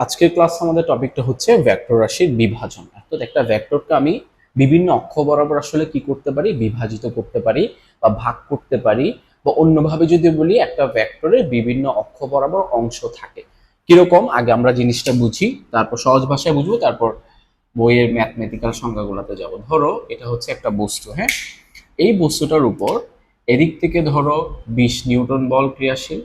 আজকের ক্লাস আমাদের টপিকটা হচ্ছে ভেক্টর রাশির বিভাজন। অর্থাৎ একটা ভেক্টরকে আমি বিভিন্ন অক্ষ বরাবর আসলে কি করতে পারি? বিভাজিত করতে পারি বা ভাগ করতে পারি বা অন্যভাবে যদি বলি, একটা ভেক্টরের বিভিন্ন অক্ষ বরাবর অংশ থাকে। কীরকম? আগে আমরা জিনিসটা বুঝি, তারপর সহজ ভাষায় বুঝব, তারপর বইয়ের ম্যাথমেটিক্যাল সংজ্ঞাগুলোতে যাব। ধরো, এটা হচ্ছে একটা বস্তু হ্যাঁ? এই বস্তুটার উপর এদিক থেকে ধরো বিশ নিউটন বল ক্রিয়াশীল,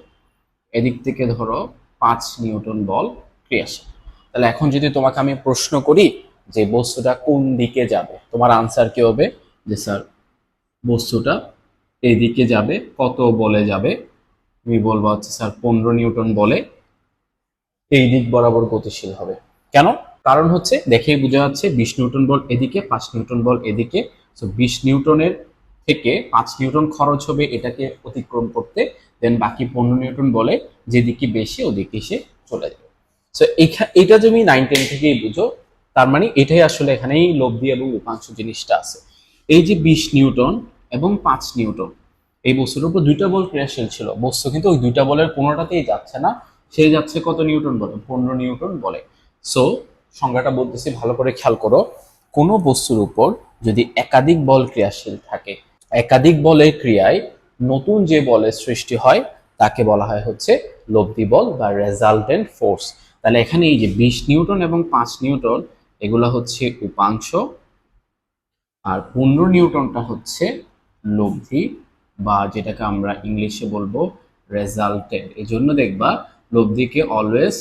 এদিক থেকে ধরো পাঁচ নিউটন বল ক্রিয়াশীল তাহলে এখন যদি তোমাকে আমি প্রশ্ন করি যে বস্তুটা কোন দিকে যাবে, তোমার আনসার কি হবে? যে স্যার, বস্তুটা এদিকে যাবে, কত বলে যাবে? তুমি বলব হচ্ছে স্যার, পনেরো নিউটন বলে এই দিক বরাবর গতিশীল হবে। কেন? কারণ হচ্ছে দেখেই বোঝা যাচ্ছে বিশ নিউটন বল এদিকে, পাঁচ নিউটন বল এদিকে। তো বিশ নিউটনের থেকে পাঁচ নিউটন খরচ হবে এটাকে অতিক্রম করতে দেন বাকি পনেরো নিউটন বলে যেদিকে বেশি ওদিকে সে চলে যাবে। এটা তুমি নাইন টেন থেকেই বুঝো। তার মানে এটাই আসলে এখানেই লব্ধি এবং উপাংশ জিনিসটা আছে। এই যে বিশ নিউটন এবং পাঁচ নিউটন, এই বস্তুর উপর দুইটা বল ক্রিয়াশীল ছিল। বস্তু কিন্তু ওই দুইটা বলের কোনোটাতেই যাচ্ছে না। সে যাচ্ছে কত নিউটন বলে? পনেরো নিউটন বলে। সো সংজ্ঞাটা বলতেছি, ভালো করে খেয়াল করো। কোনো বস্তুর উপর যদি একাধিক বল ক্রিয়াশীল থাকে, একাধিক বলের ক্রিয়ায় নতুন যে বলের সৃষ্টি হয়, তাকে বলা হয় হচ্ছে লব্ধি বল বা রেজাল্টেন্ট ফোর্স তাহলে এখানে এই যে বিশ নিউটন এবং পাঁচ নিউটন, এগুলো হচ্ছে উপাংশ। আর পনেরো নিউটনটা হচ্ছে লব্ধি, বা যেটাকে আমরা ইংলিশে বলব রেজাল্টেন্ট এই জন্য দেখবা লব্ধিকে অলওয়েজ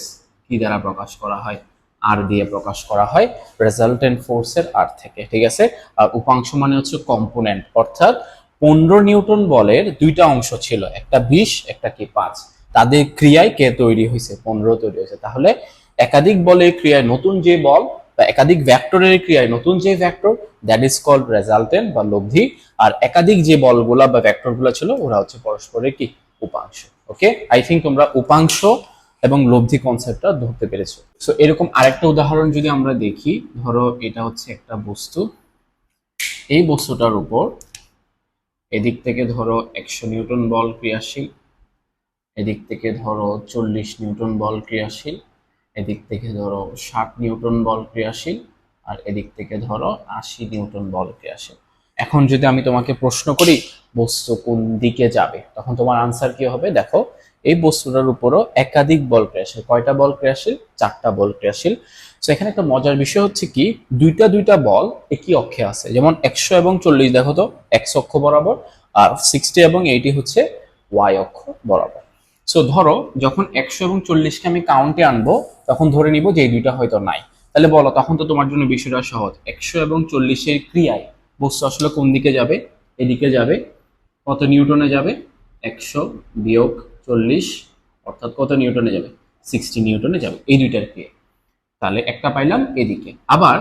কি দ্বারা প্রকাশ করা হয়? আর দিয়ে প্রকাশ করা হয় রেজাল্টেন্ট ফোর্সের আর থেকে, ঠিক আছে? আর উপাংশ মানে হচ্ছে কম্পোনেন্ট অর্থাৎ পনেরো নিউটন বলের দুইটা অংশ ছিল, একটা বিশ, একটা কি পাঁচ। তাদের ক্রিয়ায় কে তৈরি হয়েছে পনেরো তৈরি হয়েছে তাহলে একাধিক বলের ক্রিয়ায় নতুন যে বল বা একাধিক ভ্যাক্টরের ক্রিয়ায় নতুন যে vector that is called resultant বা লব্ধি। আর একাধিক যে বলগুলা বা ভ্যাক্টরগুলো ছিল, ওরা হচ্ছে পরস্পরের কি? উপাংশ। ওকে আই থিঙ্ক তোমরা উপাংশ এবং লব্ধি কনসেপ্টটা ধরতে পেরেছ। সো এরকম আরেকটা উদাহরণ যদি আমরা দেখি, ধরো এটা হচ্ছে একটা বস্তু। এই বস্তুটার উপর এদিক থেকে ধরো একশো নিউটন বল ক্রিয়াশীল। এদিক থেকে ধরো চল্লিশ নিউটন বল ক্রিয়াশীল, এদিক থেকে ধরো ষাট নিউটন বল ক্রিয়াশীল, আর এদিক থেকে ধরো আশি নিউটন বল ক্রিয়াশীল। এখন যদি আমি তোমাকে প্রশ্ন করি, বস্তু কোন দিকে যাবে? তখন তোমার আনসার কি হবে? দেখো, এই বস্তুটার উপরও একাধিক বল ক্রিয়াশীল। কয়টা বল ক্রিয়াশীল? চারটা বল ক্রিয়াশীল। তো এখানে একটা মজার বিষয় হচ্ছে কি, দুইটা দুইটা বল একই অক্ষে আছে। যেমন একশো এবং চল্লিশ, দেখো তো এক্স অক্ষ বরাবর, আর সিক্সটি এবং এইটি হচ্ছে ওয়াই অক্ষ বরাবর। সো ধরো, যখন একশো এবং চল্লিশকে আমি কাউন্টে আনব, তখন ধরে নিব যে এই দুইটা হয়তো নাই। তাহলে বলো, তখন তো তোমার জন্য বিষয়টা সহজ। একশো এবং চল্লিশের ক্রিয়ায় বস্তু আসলে কোন দিকে যাবে? এদিকে যাবে। কত নিউটনে যাবে? একশো বিয়োগ চল্লিশ, অর্থাৎ কত নিউটনে যাবে? সিক্সটি নিউটনে যাবে। এই দুইটার ক্রিয়া। তাহলে একটা পাইলাম এদিকে। আবার,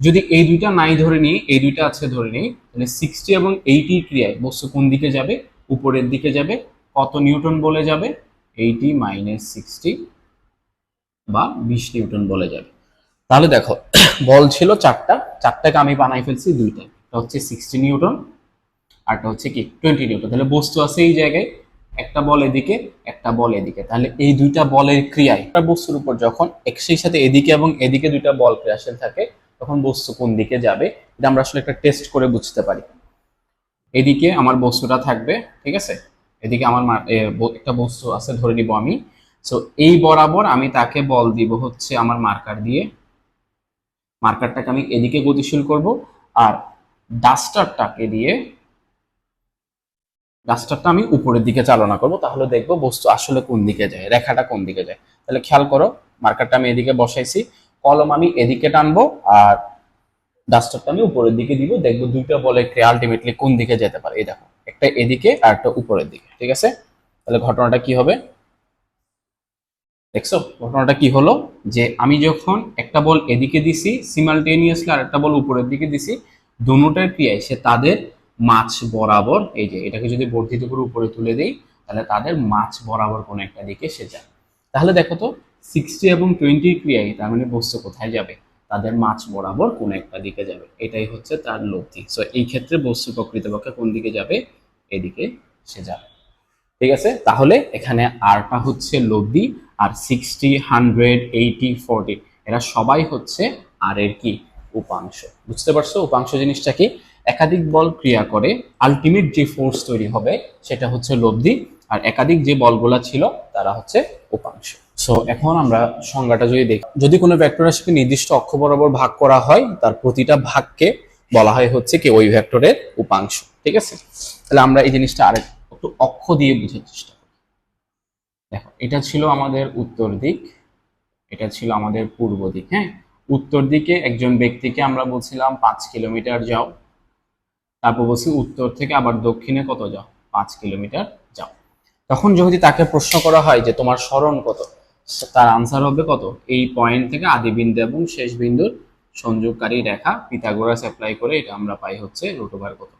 যদি এই দুইটা নাই ধরে নিই, এই দুইটা আছে ধরে নিই, তাহলে সিক্সটি এবং এইটি ক্রিয়ায় বস্তু কোন দিকে যাবে? উপরের দিকে যাবে। কত নিউটন বলে যাবে? এইটি মাইনাস সিক্সটি বা বিশ নিউটন বলে যাবে। তাহলে দেখো, বল ছিল চারটা, চারটাকে আমি বানাই ফেলছি দুইটা। এটা হচ্ছে সিক্সটি নিউটন আরটা হচ্ছে কি টোয়েন্টি নিউটন। তাহলে বস্তু আছে এই জায়গায়, একটা বল এদিকে, একটা বল এদিকে। তাহলে এই দুইটা বলের ক্রিয়ায় বস্তুর উপর যখন একসের সাথে এদিকে এবং এদিকে দুইটা বল ক্রিয়াশীল থাকে, তখন বস্তু কোন দিকে যাবে, এটা আমরা আসলে একটা টেস্ট করে বুঝতে পারি। এদিকে আমার বস্তুটা থাকবে, ঠিক আছে? এদিকে আমার একটা বস্তু আছে, ধরে নিব আমি। সো এই বরাবর আমি তাকে বল দিব হচ্ছে আমার মার্কার দিয়ে। মার্কারটাকে আমি এদিকে গতিশীল করব আর ডাস্টারটাকে দিয়ে ডাস্টারটা আমি উপরের দিকে চালনা করব। তাহলে দেখব বস্তু আসলে কোন দিকে যায়, রেখাটা কোন দিকে যায়। তাহলে খেয়াল করো মার্কারটা আমি এদিকে বসাইছি, কলম আমি এদিকে টানবো আর ডাস্টারটা আমি উপরের দিকে দিব। দেখব দুইটা বলে আলটিমেটলি কোন দিকে যেতে পারে। এই দেখো। একটা এদিকে আর একটা উপরের দিকে, ঠিক আছে? তাহলে ঘটনাটা কি হবে? দেখছ? ঘটনাটা কি হলো? যে আমি যখন একটা বল এদিকে দিছি সিমালটেনিয়াসলি আর একটা বল উপরের দিকে দিছি, দুটার ক্রিয়ায় সে তাদের মাছ বরাবর, এই যে এটাকে যদি বর্ধিত করে উপরে তুলে দেই, তাহলে তাদের মাছ বরাবর কোনো একটা দিকে সে যায়। তাহলে দেখো তো সিক্সটি এবং টোয়েন্টির ক্রিয়ায় তার মানে বস্তু কোথায় যাবে? তাদের মাছ বরাবর কোন একটা দিকে যাবে। এটাই হচ্ছে তার লব্ধি। সো এই ক্ষেত্রে বস্তু প্রকৃতপক্ষে কোন দিকে যাবে? এদিকে সে যাবে। ঠিক আছে? তাহলে এখানে আরটা হচ্ছে লব্ধি R sixty hundred eighty forty এরা সবাই হচ্ছে আর এর কি? উপাংশ। বুঝতে পারছ? উপাংশ জিনিসটা কি? একাধিক বল ক্রিয়া করে আলটিমেট যে ফোর্স তৈরি হবে সেটা হচ্ছে লব্ধি আর একাধিক যে বলগুলা ছিল তারা হচ্ছে উপাংশ। সো এখন আমরা সংজ্ঞাটা যদি দেখি, যদি কোনো ভেক্টর রাশিকে নির্দিষ্ট অক্ষ বরাবর ভাগ করা হয়, তার প্রতিটা ভাগকে বলা হয় হচ্ছে কি ওই ভেক্টরের উপাংশ। ঠিক আছে? তাহলে আমরা এই জিনিসটা আরেক একটু অক্ষ দিয়ে বুঝার চেষ্টা করি। দেখো, এটা ছিল আমাদের উত্তর দিক, এটা ছিল আমাদের পূর্ব দিক হ্যাঁ? উত্তর দিকে একজন ব্যক্তিকে আমরা বলছিলাম, পাঁচ কিলোমিটার যাও। তারপর বলছি, উত্তর থেকে আবার দক্ষিণে কত যাও? পাঁচ কিলোমিটার যাও। তখন যদি তাকে প্রশ্ন করা হয় যে, তোমার স্মরণ কত? তার আনসার হবে কত? এই পয়েন্ট থেকে আদি বিন্দু এবং শেষ বিন্দুর সংযোগকারী রেখা, পিথাগোরাস অ্যাপ্লাই করে এটা আমরা পাই হচ্ছে রুট ওভার কত?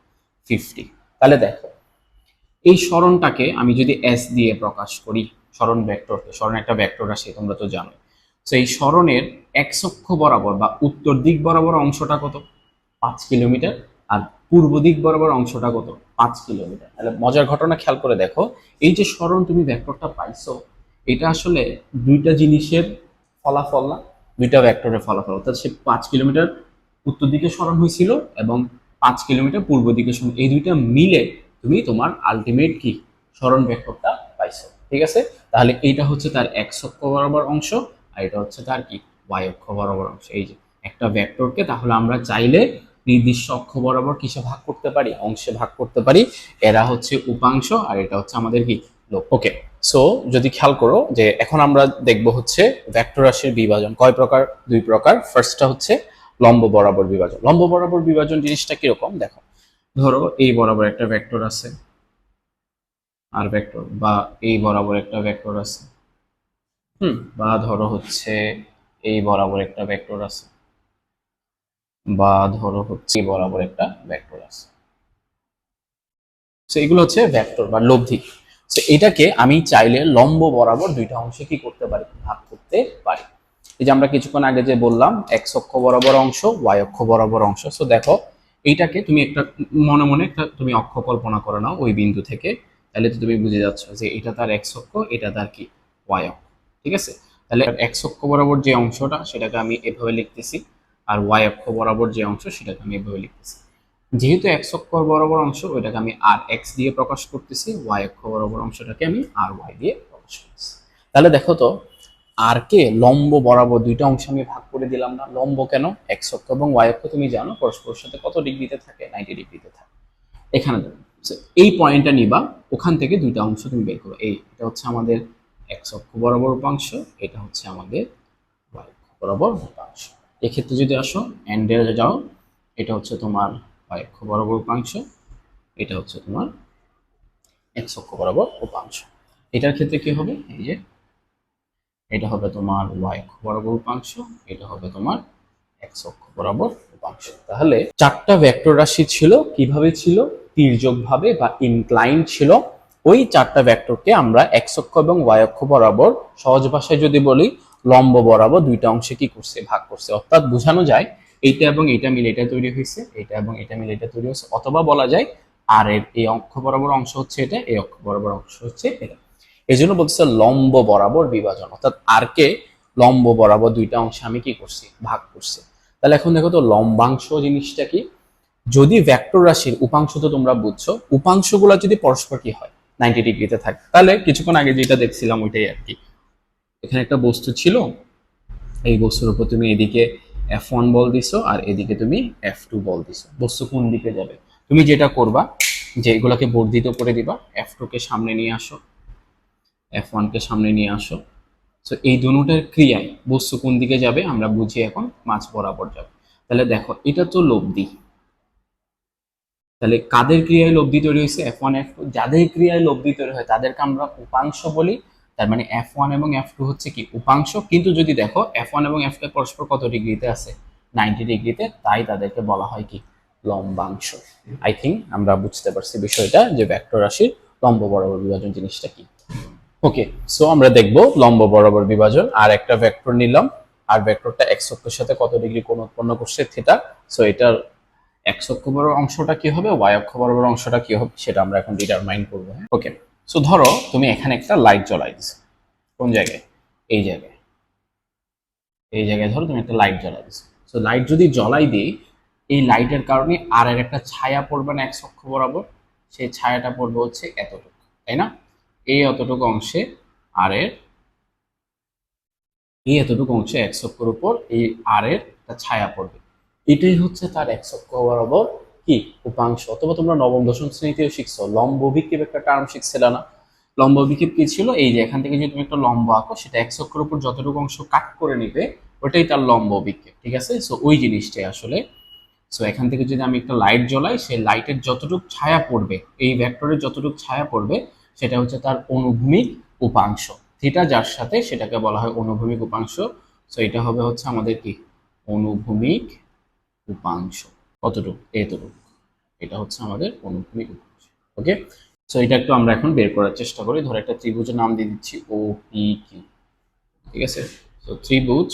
ফিফটি তাহলে দেখো, এই স্মরণটাকে আমি যদি এস দিয়ে প্রকাশ করি, স্মরণ ভেক্টরকে, স্মরণ একটা ভেক্টর রাশি তোমরা তো জানো। তো এই স্মরণের এক অক্ষ বরাবর বা উত্তর দিক বরাবর অংশটা কত? পাঁচ কিলোমিটার। আর পূর্ব দিক বরাবর অংশটা কত? পাঁচ কিলোমিটার। তাহলে মজার ঘটনা খেয়াল করে দেখো, এই যে স্মরণ তুমি ভেক্টরটা পাইছো, এটা আসলে দুইটা জিনিসের ফলাফল না? দুইটা ভেক্টরের ফলাফল। অর্থাৎ সে পাঁচ কিলোমিটার উত্তর দিকে স্মরণ হয়েছিল এবং পাঁচ কিলোমিটার পূর্ব দিকে স্মরণ এই দুইটা মিলে তুমি তোমার আলটিমেট কি? স্মরণ ভেক্টরটা পাইছো। ঠিক আছে? তাহলে এইটা হচ্ছে তার এক অক্ষ বরাবর অংশ, আর এটা হচ্ছে তার কি? ওয়াই অক্ষ বরাবর অংশ। এই যে একটা ভেক্টরকে তাহলে আমরা চাইলে নির্দিষ্ট অক্ষ বরাবর কিসে ভাগ করতে পারি? অংশে ভাগ করতে পারি। এরা হচ্ছে উপাংশ, আর এটা হচ্ছে আমাদের কি? ওকে সো যদি খেয়াল করো যে এখন আমরা দেখব হচ্ছে ভেক্টর রাশির বিভাজন। কয় প্রকার? দুই প্রকার। ফার্স্টটা হচ্ছে লম্ব বরাবর বিভাজন। লম্ব বরাবর বিভাজন জিনিসটা কীরকম? দেখো। ধরো, এই বরাবর একটা ভেক্টর আছে আর ভেক্টর, বা এই বরাবর একটা ভেক্টর আছে। হুম, বা ধরো হচ্ছে এই বরাবর একটা ভেক্টর আছে, বা ধরো হচ্ছে এই বরাবর একটা ভেক্টর আছে। তো এগুলো হচ্ছে ভেক্টর বা লব্ধি। তো এটাকে আমি চাইলে লম্ব বরাবর দুইটা অংশে কি করতে পারি? ভাগ করতে পারি। এই যে আমরা কিছুক্ষণ আগে যে বললাম এক্স অক্ষ বরাবর অংশ ওয়াই অক্ষ বরাবর অংশ। সো দেখো, এইটাকে তুমি একটা, মনে মনে একটা তুমি অক্ষ কল্পনা করে নাও ওই বিন্দু থেকে। তাহলে তো তুমি বুঝে যাচ্ছ যে এটা তার এক্স অক্ষ, এটা তার কি? ওয়াই অক্ষ। ঠিক আছে? তাহলে এক্স অক্ষ বরাবর যে অংশটা, সেটাকে আমি এভাবে লিখতেছি। আর ওয়াই অক্ষ বরাবর যে অংশ, সেটাকে আমি এভাবে লিখতেছি। যেহেতু এক্স অক্ষ বরাবর অংশ, ওইটাকে আমি আর এক্স দিয়ে প্রকাশ করতেছি ওয়াই অক্ষ বরাবর অংশটাকে আমি আর ওয়াই দিয়ে প্রকাশ করতেছি। তাহলে দেখো তো আর কে লম্ব বরাবর দুইটা অংশ আমি ভাগ করে দিলাম না। লম্ব কেন? এক্স অক্ষ এবং ওয়াই অক্ষ তুমি জানো পরস্পরের সাথে কত ডিগ্রিতে থাকে? নাইনটি ডিগ্রিতে থাকে। এখানে এই পয়েন্টটা নিবা, ওখান থেকে দুইটা অংশ তুমি বের করো। এই, এটা হচ্ছে আমাদের এক্স অক্ষ বরাবর উপাংশ, এটা হচ্ছে আমাদের ওয়াই অক্ষ বরাবর উপাংশ। এক্ষেত্রে যদি আসো এন্ডে যাও, এটা হচ্ছে তোমার ওয়াই অক্ষ বরাবর উপাংশ, এটা হচ্ছে তোমার এক্স অক্ষ বরাবর উপাংশ। এটার ক্ষেত্রে কি হবে? এই যে এটা হবে তোমার ওয়াই অক্ষ বরাবর উপাংশ, এটা হবে তোমার এক্স অক্ষ বরাবর উপাংশ। তাহলে চারটা ভেক্টর রাশি ছিল, কীভাবে ছিল? তির্যক ভাবে বা ইনক্লাইন ছিল। ওই চারটা ভেক্টরকে আমরা এক্স অক্ষ এবং ওয়াই অক্ষ বরাবর সহজ ভাষায় যদি বলি, লম্ব বরাবর দুইটা অংশে কি করছে? ভাগ করছে। অর্থাৎ বোঝানো যায়, এইটা এবং এটা মিলে এটা তৈরি হয়েছে এটা এবং এটা মিলে এটা তৈরি হয়েছে। অথবা বলা যায় আর এর এই অক্ষ বরাবর অংশ হচ্ছে এটা, এই অক্ষ বরাবর অংশ হচ্ছে এটা। এই জন্য বলতেছে লম্ব বরাবর বিভাজন। অর্থাৎ আর কে লম্ব বরাবর দুইটা অংশে আমি কি করছি? ভাগ করছি। তাহলে এখন দেখো তো লম্বাংশ জিনিসটা কি? যদি ভেক্টর রাশির উপাংশ তো তোমরা বুঝছ, উপাংশগুলো যদি পরস্পর কি হয়? নাইনটি ডিগ্রিতে থাকে। তাহলে কিছুক্ষণ আগে যেটা দেখছিলাম ওইটাই আর কি। এখানে একটা বস্তু ছিল, এই বস্তুর উপর তুমি এদিকে এফ ওয়ান বল দিছো আর এদিকে তুমি এফ টু বল দিছো। বস্তু কোন দিকে যাবে? তুমি যেটা করবা, যে এগুলাকে বর্ধিত করে দিবা এফ টু কে সামনে নিয়ে আসো। এফ ওয়ানকে সামনে নিয়ে আসো। তো এই দুটোর ক্রিয়ায় বস্তু কোন দিকে যাবে? আমরা বুঝি এখন মাছ বরাবর যাবে। তাহলে দেখো, এটা তো লব্ধি। তাহলে কাদের ক্রিয়ায় লব্ধি তৈরি হয়েছে? এফ ওয়ান এফ টু যাদের ক্রিয়ায় লব্ধি তৈরি হয়, তাদেরকে আমরা উপাংশ বলি। তার মানে এফ ওয়ান এবং এফ টু হচ্ছে কি? উপাংশ। কিন্তু যদি দেখো এফ ওয়ান এবং এফ টু পরস্পর কত ডিগ্রিতে আছে? নাইনটি ডিগ্রিতে। তাই তাদেরকে বলা হয় কি? লম্বাংশ। আই থিঙ্ক আমরা বুঝতে পারছি বিষয়টা যে ভেক্টর রাশির লম্ব বরাবর বিভাজন জিনিসটা কি? ওকে সো আমরা দেখব লম্ব বরাবর বিভাজন, আর একটা ভেক্টর নিলাম, আর ভেক্টরটা এক্স অক্ষের সাথে কত ডিগ্রি কোণ উৎপন্ন করছে থিটা সো এটার এক্স অক্ষ বরাবর অংশটা কি হবে ওয়াই অক্ষ বরাবর অংশটা কি হবে, সেটা আমরা এখন ডিটারমাইন করব ওকে সো ধরো তুমি এখানে একটা লাইট জ্বলাই দিছো, কোন জায়গায়? এই জায়গায়। এই জায়গায় ধরো তুমি একটা লাইট জ্বালাই দিছো। সো লাইট যদি জ্বলাই দিই, এই লাইটের কারণে আর এর একটা ছায়া পড়বে না এক অক্ষ বরাবর, সেই ছায়াটা পড়বে হচ্ছে এতটুকু, তাই না? এই এতটুকু অংশে আর এর এই এতটুকু অংশে এক অক্ষর উপর এই আর এর ছায়া পড়বে। এটাই হচ্ছে তার এক অক্ষ বরাবর কি? উপাংশ। অথবা তোমরা নবম, দশম শ্রেণীতেও শিখছো। লম্ব বিক্ষেপ একটা টার্ম শিখছিল না। লম্ব বিক্ষেপ কি ছিল? এই যে এখান থেকে যদি তুমি একটা লম্ব আঁকো, সেটা এক অক্ষর উপর যতটুকু অংশ কাট করে নিবে, ওটাই তার লম্ব বিক্ষেপ ঠিক আছে? সো ওই জিনিসটাই আসলে। সো এখান থেকে যদি আমি একটা লাইট জ্বলাই, সেই লাইটের যতটুকু ছায়া পড়বে, এই ভেক্টরের যতটুকু ছায়া পড়বে সেটা হচ্ছে তার অনুভূমিক উপাংশ। থিটা যার সাথে সেটাকে বলা হয় অনুভূমিক উপাংশ। সো এটা হবে হচ্ছে আমাদের কি? অনুভূমিক উপাংশ। কতটুকু? এতটুকু। এটা হচ্ছে আমাদের অনুভূমিক উপাংশ। ওকে সো এটা একটু আমরা এখন বের করার চেষ্টা করি। ধরো একটা ত্রিভুজের নাম দিয়ে দিচ্ছি ও পি কিউ ঠিক আছে? তো ত্রিভুজ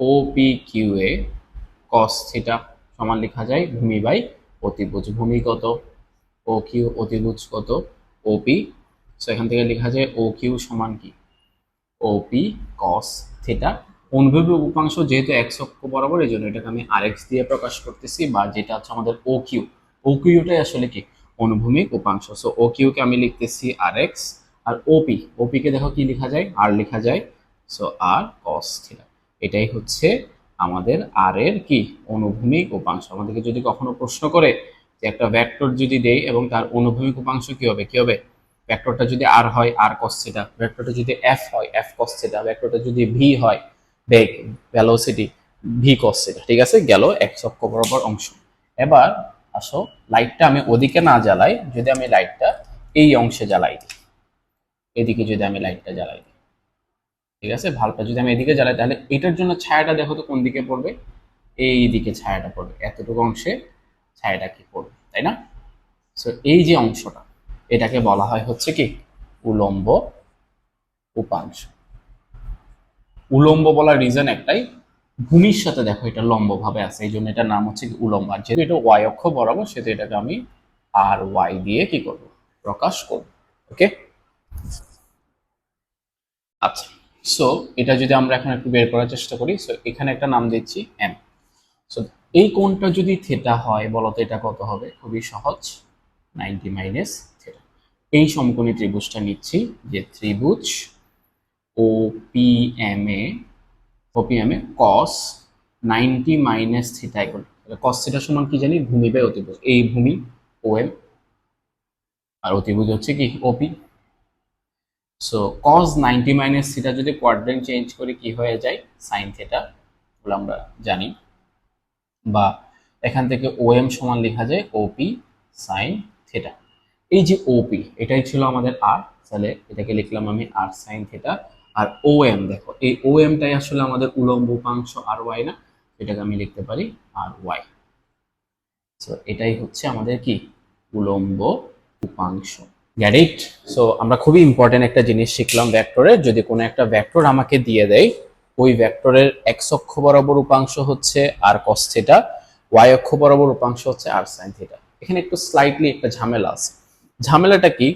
ও পি কিউ এ কস থিটা সমান লেখা যায় ভূমি বাই অতিভুজ। ভূমি কত? ও কিউ অতিভুজ কত? ও পি সো এখান থেকে লেখা যায় ও কিউ সমান কি? ও পি কস থিটা অনুভূমিক উপাংশ যেহেতু এক্স অক্ষ বরাবর, এই জন্য এটাকে আমি আর এক্স দিয়ে প্রকাশ করতেছি, বা যেটা হচ্ছে আমাদের ও কিউ ও কিউটাই আসলে কি? অনুভূমিক উপাংশ। সো ও কিউকে আমি লিখতেছি আর এক্স আর ওপি ওপিকে দেখো কি লেখা যায়? আর লেখা যায়। সো আর কস থিটা এটাই হচ্ছে আমাদের আর এর কি? অনুভূমিক উপাংশ। আমাদেরকে যদি কখনো প্রশ্ন করে যে একটা ভেক্টর যদি দেই এবং তার অনুভূমিক উপাংশ কি হবে? কি হবে? ভেক্টরটা যদি আর হয় আর কস থিটা ভেক্টরটা যদি এফ হয় এফ কস থিটা ভেক্টরটা যদি ভি হয় বেগ ভেলোসিটি ভি কস থিটা ঠিক আছে? গেল এক অক্ষ বরাবর অংশ। এবার আসো লাইটটা আমি ওদিকে না জ্বালাই, যদি আমি লাইটটা এই অংশে জ্বালাই দিই। এদিকে যদি আমি লাইটটা জ্বালাই দিই। ঠিক আছে? ভালটা যদি আমি এদিকে জ্বালাই, তাহলে এটার জন্য ছায়াটা দেখো তো কোন দিকে পড়বে? এই দিকে ছায়াটা পড়বে। এতটুকু অংশে ছায়াটা কি পড়বে? তাই না? সো এই যে অংশটা এটাকে বলা হয় হচ্ছে কি? উলম্ব উপাংশ। উলম্ব বলার রিজন একটাই, ভূমির সাথে দেখো এটা লম্ব ভাবে আছে, এই জন্য এটার নাম হচ্ছে উলম্ব। আর যেহেতু এটা ওয়াই অক্ষ বরাবর, সেহেতু এটাকে আমি আর ওয়াই দিয়ে কি করব? প্রকাশ করব ওকে আচ্ছা সো এটা যদি আমরা এখন একটু বের করার চেষ্টা করি সো এখানে একটা নাম দিচ্ছি এম সো এই কোণটা যদি থেটা হয় বলতো এটা কত হবে? খুবই সহজ নাইনটি মাইনাস এই সমকোণী ত্রিভুজটা নিচ্ছি, যে ত্রিভুজ ও পি এম এ ও পি এম এ cos ninety minus theta equal cos theta সমান কি জানি? ভূমি বাই অতিভুজ, এই ভূমি ও এম আর অতিভুজ হচ্ছে কি? OP so cos ninety minus theta যদি কোয়াড্রেন্ট চেঞ্জ করে, কি হয়ে যায়? সাইন থিটা বলে আমরা জানি, বা এখান থেকে ও এম সমান লেখা যায় ওপি সাইন থিটা। এই যে ওপি এটাই ছিল আমাদের আর তাহলে এটাকে লিখলাম আমি আর সাইন থিটা আর ও এম দেখো, এই ও এমটাই আসলে আমাদের উলম্ব উপাংশ আর ওয়াই না, এটাকে আমি লিখতে পারি আর ওয়াই সো এটাই হচ্ছে আমাদের কি? উলম্ব উপাংশ। গ্যাট ইট সো আমরা খুবই ইম্পর্টেন্ট একটা জিনিস শিখলাম ভেক্টরের যদি কোনো একটা ভেক্টর আমাকে দিয়ে দেয়, ওই ভেক্টরের এক্স অক্ষ বরাবর উপাংশ হচ্ছে আর কস থিটা ওয়াই অক্ষ বরাবর উপাংশ হচ্ছে আর সাইন থিটা এখানে একটু স্লাইটলি একটা ঝামেলা আছে। ঝামেলাটা কি?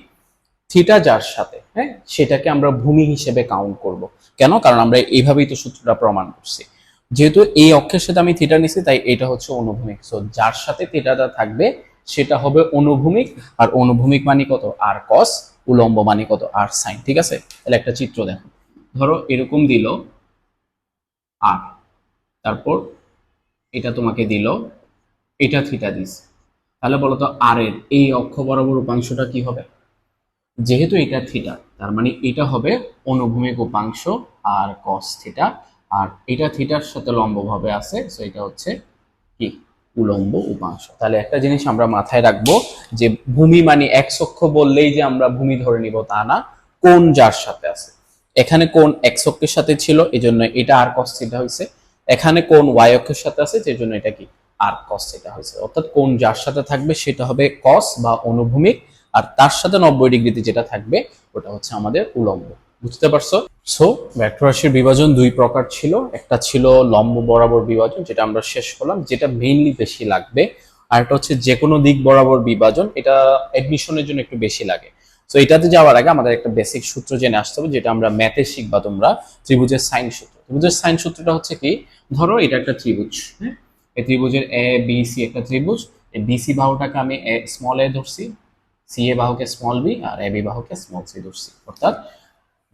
থিটা যার সাথে হ্যাঁ? সেটাকে আমরা ভূমি হিসেবে কাউন্ট করব। কেন? কারণ আমরা এইভাবেই তো সূত্রটা প্রমাণ করছি। যেহেতু এই অক্ষের সাথে আমি থিটা নিছি, তাই এটা হচ্ছে অনুভূমিক। সো যার সাথে থিটাটা থাকবে, সেটা হবে অনুভূমিক। আর অনুভূমিক মানে কত? আর কস উলম্ব মানে কত? আর সাইন ঠিক আছে? তাহলে একটা চিত্র দেখো। ধরো এরকম দিল আর। তারপর এটা তোমাকে দিল, এটা থিটা দিস তাহলে বলতো আর এর এই অক্ষ বরাবর উপাংশটা কি হবে? যেহেতু এটা থিটা তার মানে এটা হবে অনুভূমিক উপাংশ আর কস থিটা আর এটা থিটার সাথে লম্বভাবে আছে সো এটা হচ্ছে কি? উলম্ব উপাংশ। তাহলে একটা জিনিস আমরা মাথায় রাখব যে ভূমি মানে এক অক্ষ বললেই যে আমরা ভূমি ধরে নিব তা না কোন যার সাথে আছে। এখানে কোন এক্স অক্ষের সাথে ছিল, এজন্য এটা আর কস থিটা হয়েছে এখানে কোন ওয়াই অক্ষের সাথে আছে যে জন্য এটা কি? আর কস থিটা হয়েছে। অর্থাৎ কোন যার সাথে থাকবে সেটা হবে কস বা অনুভূমিক, আর তার সাথে নব্বই ডিগ্রিতে যেটা থাকবে ওটা হচ্ছে আমাদের উলম্ব। বুঝতে পারছ? সো রাশির বিভাজন দুই প্রকার ছিল। একটা ছিল লম্ব বরাবর বিভাজন, যেটা আমরা শেষ করলাম, যেটা মেইনলি বেশি লাগবে, আর একটা হচ্ছে যে কোনো দিক বরাবর বিভাজন, এটা অ্যাডমিশনের জন্য একটু বেশি লাগে। তো এটাতে যাওয়ার আগে আমাদের একটা বেসিক সূত্র জেনে আসতে হবে, যেটা আমরা ম্যাথে শিখবা তোমরা, ত্রিভুজের সাইন সূত্র। ত্রিভুজের সাইন সূত্রটা হচ্ছে কি? ধরো এটা একটা ত্রিভুজ হ্যাঁ? এই ত্রিভুজের এ, বি, সি একটা ত্রিভুজ। এই বিসি বাহুটাকে আমি এ স্মল এ ধরছি সি এ বাহুকে স্মল বি আর এ, বি বাহুকে স্মল সি ধরছি। অর্থাৎ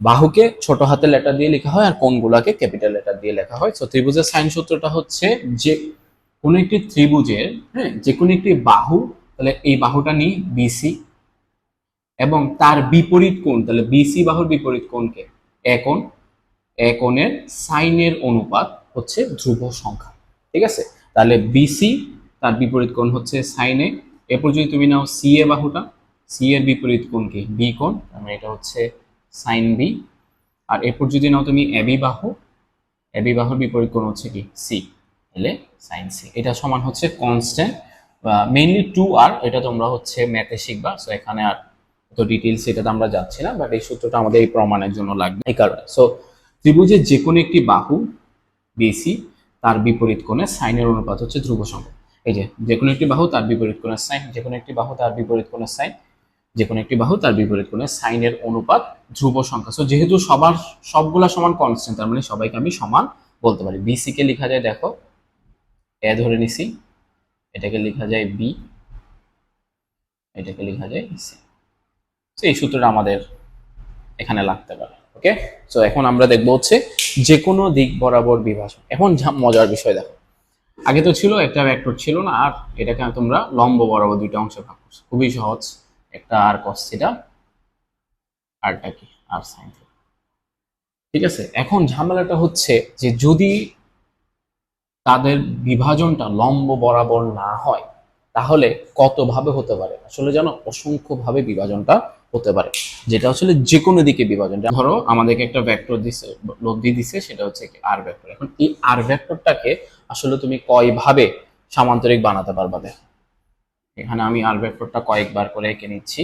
বাহুকে ছোট হাতের লেটার দিয়ে লেখা হয় আর কোণগুলাকে ক্যাপিটাল লেটার দিয়ে লেখা হয়। তো ত্রিভুজের সাইন সূত্রটা হচ্ছে যে কোনো একটি ত্রিভুজের হ্যাঁ যে কোনো একটি বাহু, তাহলে এই বাহুটা নিই বিসি এবং তার বিপরীত কোণ, তাহলে বিসি বাহুর বিপরীত কোণকে এ কোণ, এ কোণের সাইনের অনুপাত হচ্ছে ধ্রুব সংখ্যা। ঠিক আছে? তাহলে বিসি তার বিপরীত কোণ হচ্ছে সাইন এ এরপর যদি তুমি নাও সি এ বাহুটা সি এর বিপরীত কোণ কি? বি কোণ, তার মানে এটা হচ্ছে সাইন বি আর এরপর যদি নাও তুমি এবি বাহু এবি বাহুর বিপরীত কোণ হচ্ছে কি? সি তাহলে সাইন সি এটা সমান হচ্ছে কনস্ট্যান্ট মেইনলি টু আর এটা তোমরা হচ্ছে ম্যাথে শিখবা। সো এখানে আর তো ডিটেলস এটাতে আমরা যাচ্ছি না বাট এই সূত্রটা আমাদের এই প্রমাণের জন্য লাগবে। এই কারণে। সো ত্রিভুজের যে কোনো একটি বাহু বিসি তার বিপরীত কোণে সাইনের অনুপাত হচ্ছে ধ্রুব সংখ্যা। এই যে যে কোনো একটি বাহু তার বিপরীত কোণের সাইন যে কোনো একটি বাহু তার বিপরীত কোণের সাইন যে কোনো একটি বাহু তার বিপরীত কোণে সাইনের অনুপাত ধ্রুব সংখ্যা। সো যেহেতু সবার সবগুলা সমান কনস্ট্যান্ট তার মানে সবাইকে আমি সমান বলতে পারি। বিসি কে লেখা যায়, দেখো এ ধরে নিছি, এটাকে লেখা যায় বি এটাকে লেখা যায় সি তো এই সূত্রটা আমাদের এখানে লাগতে পারে। ওকে সো এখন আমরা দেখব হচ্ছে যে কোনো দিক বরাবর বিভাজন। এখন মজার বিষয় দেখো। আগে তো ছিল, একটা ভেক্টর ছিল না, আর এটাকে তোমরা লম্ব বরাবর দুইটা অংশে ভাগ করছ। খুবই সহজ। একটা আর কস আরটা কি? আর সাইন ঠিক আছে? এখন ঝামেলাটা হচ্ছে যে যদি তাদের বিভাজনটা লম্ব বরাবর না হয়, তাহলে কতভাবে হতে পারে? আসলে জানো অসংখ্য ভাবে বিভাজনটা হতে পারে, যেটা আসলে যে কোনো দিকে বিভাজন। ধরো আমাদেরকে একটা ভেক্টর দিছে লব্ধি দিছে, সেটা হচ্ছে কি আর ভেক্টর এখন এই আর ভেক্টরটাকে আসলে তুমি কয়ভাবে সামান্তরিক বানাতে পারবা এখানে আমি আর ভেক্টরটা কয়েকবার করে এঁকে নিচ্ছি।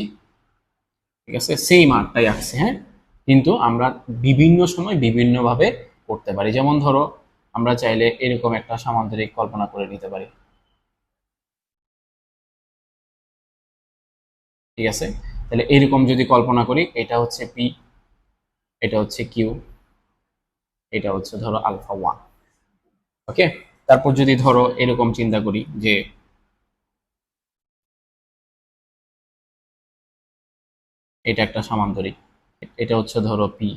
ঠিক আছে? সেম আরটাই আসছে হ্যাঁ? কিন্তু আমরা বিভিন্ন সময় বিভিন্নভাবে করতে পারি। যেমন ধরো, আমরা চাইলে এরকম একটা সামান্তরিক কল্পনা করে নিতে পারি। ঠিক আছে? তাহলে এরকম যদি কল্পনা করি, এটা হচ্ছে পি এটা হচ্ছে কিউ এটা হচ্ছে ধরো আলফা ওয়ান। ওকে তারপর যদি ধরো এরকম চিন্তা করি যে এটা একটা সামান্তরিক, এটা হচ্ছে ধরো পি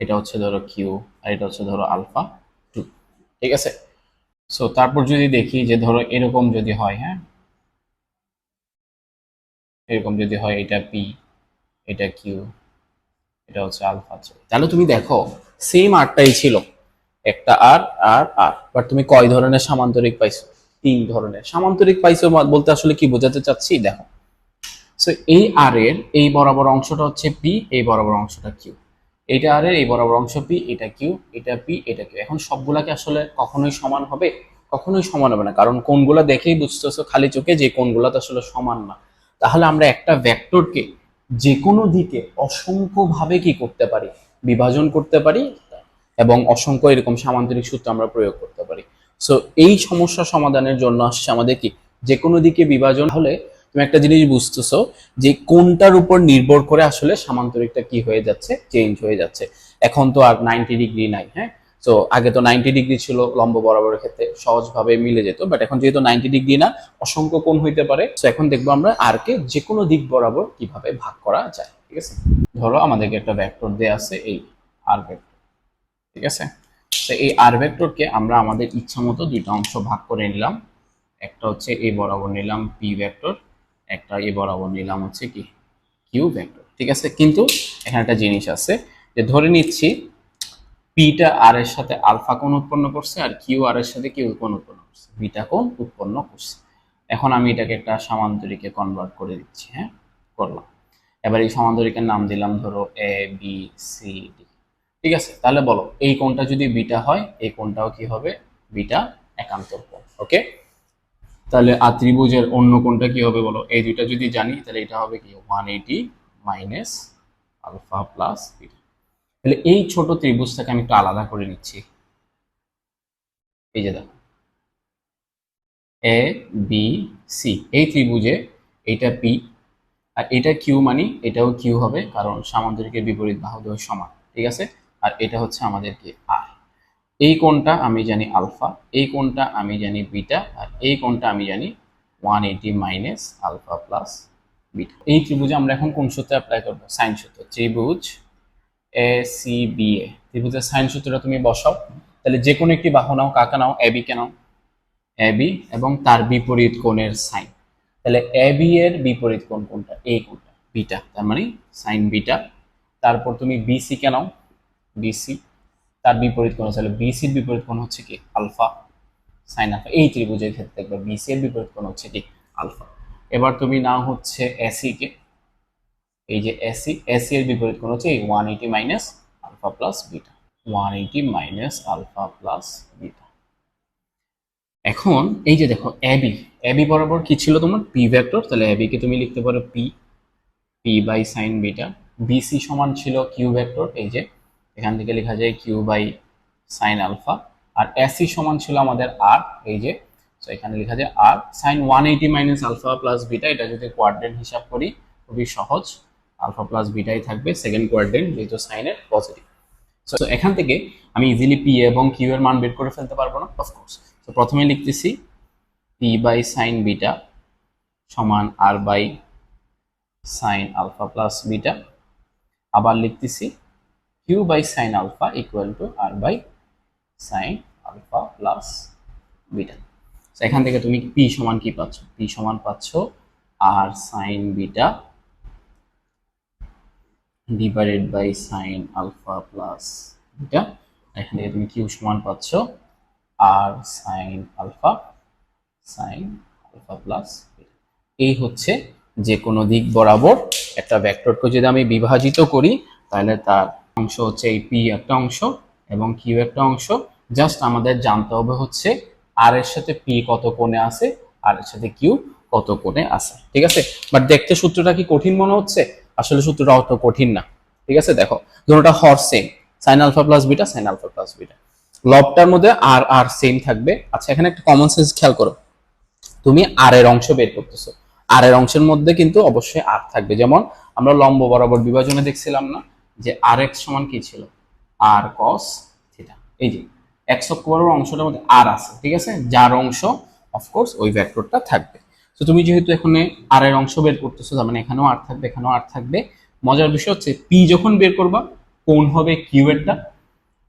এটা হচ্ছে ধরো কিউ আর এটা হচ্ছে ধরো আলফা টু ঠিক আছে? সো তারপর যদি দেখি যে ধরো এরকম যদি হয় হ্যাঁ? এরকম যদি হয়, এটা পি এটা কিউ এটা হচ্ছে আলফা থ্রি তাহলে তুমি দেখো সেম আরটাই ছিল। একটা আর আর আর বাট তুমি কয় ধরনের সামান্তরিক পাইছো? তিন ধরনের। সামান্তরিক পাইছো বলতে আসলে কি বোঝাতে চাচ্ছি? দেখো। সো এই আর এর এই বরাবর অংশটা হচ্ছে পি এই বরাবর অংশটা কিউ এইটা আর এর এই বরাবর অংশ পি এটা কিউ এটা পি এটা কিউ এখন সবগুলাকে আসলে কখনোই সমান হবে? কখনোই সমান হবে না। কারণ কোনগুলা দেখেই বুঝতেছো খালি চোখে যে কোনগুলা তো আসলে সমান না। তাহলে আমরা একটা ভেক্টরকে যে কোনো দিকে অসংখ্য ভাবে কি করতে পারি? বিভাজন করতে পারি এবং অসংখ্য এরকম সামান্তরিক সূত্র আমরা প্রয়োগ করতে পারি। সো এই সমস্যা সমাধানের জন্য আসছে আমাদের কি? যে কোনো দিকে বিভাজন হলে তুমি একটা জিনিস বুঝতেছো যে কোনটার উপর নির্ভর করে আসলে সামান্তরিকটা কি হয়ে যাচ্ছে চেঞ্জ হয়ে যাচ্ছে। এখন তো আর নাইনটি ডিগ্রি নাই হ্যাঁ? তো আগে তো নাইনটি ডিগ্রি ছিল লম্ব বরাবরের ক্ষেত্রে, সহজভাবে মিলে যেত বাট এখন যেহেতু নাইনটি ডিগ্রি না, অসংখ্য কোণ হইতে পারে তো এখন দেখব আমরা আর কে যে কোনো দিক বরাবর কীভাবে ভাগ করা যায়, ঠিক আছে? ধরো আমাদেরকে একটা ভেক্টর দেয়া আছে এই আর ভেক্টর ঠিক আছে? তো এই আর ভেক্টরকে আমরা আমাদের ইচ্ছা মতো দুইটা অংশ ভাগ করে নিলাম, একটা হচ্ছে এই বরাবর নিলাম পি ভেক্টর একটা এ বরাবর নিলাম হচ্ছে কি কিউ ভেক্টর ঠিক আছে? কিন্তু এখানে একটা জিনিস আছে, যে ধরে নিচ্ছি পিটা আর এর সাথে আলফা কোণ উৎপন্ন করছে আর কিউ আর এর সাথে কিউ কোণ উৎপন্ন করছে। বিটা কোণ উৎপন্ন করছে। এখন আমি এটাকে একটা সামান্তরিকে কনভার্ট করে দিচ্ছি হ্যাঁ? করলাম। এবার এই সমান্তরিকের নাম দিলাম ধরো এ বি সি ডি ঠিক আছে? তাহলে বলো, এই কোণটা যদি বিটা হয়, এই কোণটাও কি হবে? বিটা একান্তর কোণ ওকে তাহলে আর ত্রিভুজের অন্য কোণটা কি হবে বলো? এই দুইটা যদি জানি, তাহলে এটা হবে কি? One eighty minus alpha plus beta তাহলে এই ছোট ত্রিভুজটাকে আমি একটু আলাদা করে নিচ্ছি। এই যে দেখো। এ বি সি এই ত্রিভুজে এইটা পি আর এটা কিউ মানি এটাও কিউ হবে, কারণ সামান্তরিকের বিপরীত বাহুদ্বয় সমান, ঠিক আছে? আর এটা হচ্ছে আমাদের কি আর এই কোণটা আমি জানি আলফা, এই কোণটা আমি জানি বিটা, আর এই কোণটা আমি জানি one eighty minus alpha plus beta এই ত্রিভুজে আমরা এখন কোন সূত্রে অ্যাপ্লাই করব? সাইন সূত্র। ত্রিভুজ এ সি বি এ ত্রিভুজের সাইন সূত্রটা তুমি বসাও। তাহলে যে কোনো একটি বাহু নাও, কাকা নাও? এবি কে নাও? এবি এবং তার বিপরীত কোণের সাইন তাহলে এবি এর বিপরীত কোণ কোনটা? এই কোণটা বিটা তার মানে সাইন বিটা তারপর তুমি বিসি কে নাও? বিসি তার বিপরীত কোণ তাহলে বিসির বিপরীত কোণ হচ্ছে কি? আলফা। Sine alpha. এই ত্রিভুজের ক্ষেত্রে দেখবে বিসি এর বিপরীত কোণ হচ্ছে কি? আলফা। এবার তুমি নাও হচ্ছে এসি কে। এই যে এসি এসি এর বিপরীত কোণ হচ্ছে এই one eighty minus alpha plus beta one eighty minus alpha plus beta এখন এই যে দেখো এবি এবি বরাবর কি ছিল তোমার? পি ভেক্টর তাহলে কে তুমি লিখতে পারো P P by sine beta BC সমান ছিল কিউ ভেক্টর এই যে এখান থেকে লেখা যায় কিউ বাই সাইন আলফা আর এসি সমান ছিল আমাদের আর এই যে, তো এখানে লেখা যায় R sine one eighty minus alpha plus beta এটা যদি কোয়াড্রেন্ট হিসাব করি, খুবই সহজ। আলফা প্লাস বিটাই থাকবে সেকেন্ড কোয়াড্রেন্ট যেহেতু সাইনের পজিটিভ সো এখান থেকে আমি ইজিলি পি এবং কিউ এর মান বের করে ফেলতে পারব না অফকোর্স তো প্রথমে লিখতেছি পি বাই সাইন বিটা সমান R by sine alpha plus beta আবার লিখতেছি Q by sine alpha equal to R by sine alpha plus beta এখান থেকে তুমি পি সমান কি পাচ্ছ? পি সমান পাচ্ছ R sine beta divided by sine alpha plus beta এখান থেকে তুমি কিউ সমান পাচ্ছ? R sine alpha sine alpha plus এই হচ্ছে যে কোনো দিক বরাবর একটা ভেক্টরকে যদি আমি বিভাজিত করি, তাহলে তার অংশ হচ্ছে এই পি একটা অংশ এবং কিউ একটা অংশ। জাস্ট আমাদের জানতে হবে হচ্ছে আর এর সাথে পি কত কোণে আছে আর এর সাথে কিউ কত কোণে আছে। ঠিক আছে? বাট দেখতে সূত্রটা কি কঠিন মনে হচ্ছে? আসলে সূত্রটা অত কঠিন না। ঠিক আছে? দেখো, দুটোটা হর same sine alpha plus beta sine alpha plus beta লবটার মধ্যে আর আর সেম থাকবে। আচ্ছা এখানে একটা কমন সেন্স খেয়াল করো। তুমি আর এর অংশ বের করতেছো। আর এর অংশের মধ্যে কিন্তু অবশ্যই আর থাকবে। যেমন, আমরা লম্ব বরাবর বিভাজনে দেখছিলাম না যে আর এক্স সমান কি ছিল? আর কস থিটা এই যে এক্স অক্ষ বরাবর অংশটার মধ্যে আর আছে। ঠিক আছে? যার অংশ অফকোর্স ওই ভেক্টরটা থাকবে। তো তুমি যেহেতু এখানে আর এর অংশ বের করতেছো, তার মানে এখানেও আর থাকবে, এখানেও আর থাকবে। মজার বিষয় হচ্ছে পি যখন বের করবা, কোন হবে কিউ এরটা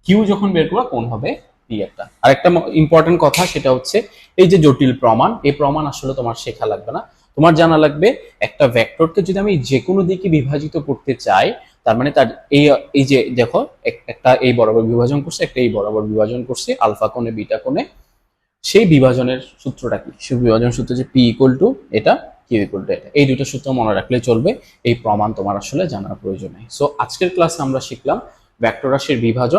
কিউ যখন বের করবা, কোন হবে পি এরটা আর একটা ইম্পর্টেন্ট কথা সেটা হচ্ছে এই যে জটিল প্রমাণ, এই প্রমাণ আসলে তোমার শেখা লাগবে না। তোমার জানা লাগবে একটা ভেক্টরকে যদি আমি যে কোনো দিকে বিভাজিত করতে চাই, তার মানে তার এই এই যে দেখো একটা এই বরাবর বিভাজন করছে, একটা এই বরাবর বিভাজন করছে, আলফা কোণে, বিটা কোণে। সেই বিভাজনের সূত্রটা কি? সেই বিভাজন সূত্র যে পি ইকুয়াল টু এটা কিউ ইকুয়াল টু এটা। এই দুটো সূত্র মনে রাখলে চলবে। এই প্রমাণ তোমার আসলে জানার প্রয়োজন নেই। সো আজকের ক্লাসে আমরা শিখলাম ভেক্টর রাশির বিভাজন